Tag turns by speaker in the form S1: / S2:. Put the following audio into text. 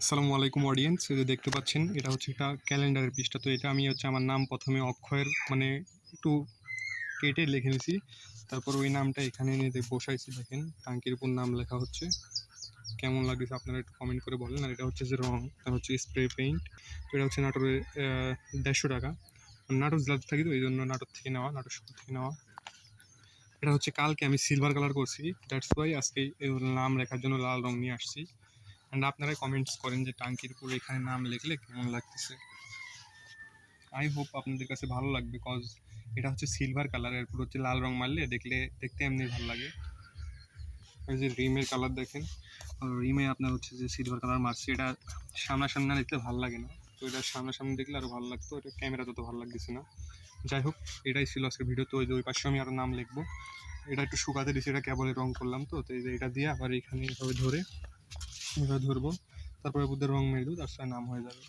S1: আসসালামু আলাইকুম অডিয়েন্স যে দেখতে পাচ্ছেন, এটা হচ্ছে একটা ক্যালেন্ডারের পৃষ্ঠা। তো এটা আমি হচ্ছে আমার নাম প্রথমে অক্ষয়ের মানে একটু কেটে লিখে নিয়েছি তারপর ওই নামটা এখানে এনে বসাইছি, দেখেন টাঙ্কির উপর নাম লেখা হচ্ছে। কেমন লাগছে আপনারা একটু কমেন্ট করে বলেন। আর এটা হচ্ছে যে রং এটা হচ্ছে স্প্রে পেইন্ট তো এটা হচ্ছে নাটোরের দেড়শো টাকা। নাটক জেলাতে থাকি তো এই জন্য নাটক থেকে নেওয়া নাটক শহর থেকে নেওয়া। এটা হচ্ছে কালকে আমি সিলভার কালার করছি। দ্যাটস ওয়াই আজকে নাম লেখার জন্য লাল রং নিয়ে আসছি। অ্যান্ড আপনারা কমেন্টস করেন যে টাঙ্কির উপর এখানে নাম লিখলে কেমন লাগতেছে? আই হোপ আপনাদের কাছে ভালো লাগবে কজ এটা হচ্ছে সিলভার কালার এরপর হচ্ছে লাল রং মারলে দেখলে, দেখতে এমনি ভালো লাগে। এই যে রিমের কালার দেখেন রিমে আপনার হচ্ছে যে সিলভার কালার মারছে, এটা সামনাসামনি দেখলে ভালো লাগে না। তো এটা সামনাসামনি দেখলে আরও ভালো লাগতো, এটা ক্যামেরা তত ভালো লাগতেছে না। যাই হোক, এটাই ছিল আজকের ভিডিও তো ওই যে ওই পাশে আমি আরও নাম লিখব। এটা একটু শুকাতে দিয়েছি, এটা কেবলে রং করলাম তো তো এটা দিয়ে আবার এখানে এভাবে ধরে এভাবে ধরবো তারপরে বুদ্ধের রং মেরে দেবো তার সাথে নাম হয়ে যাবে।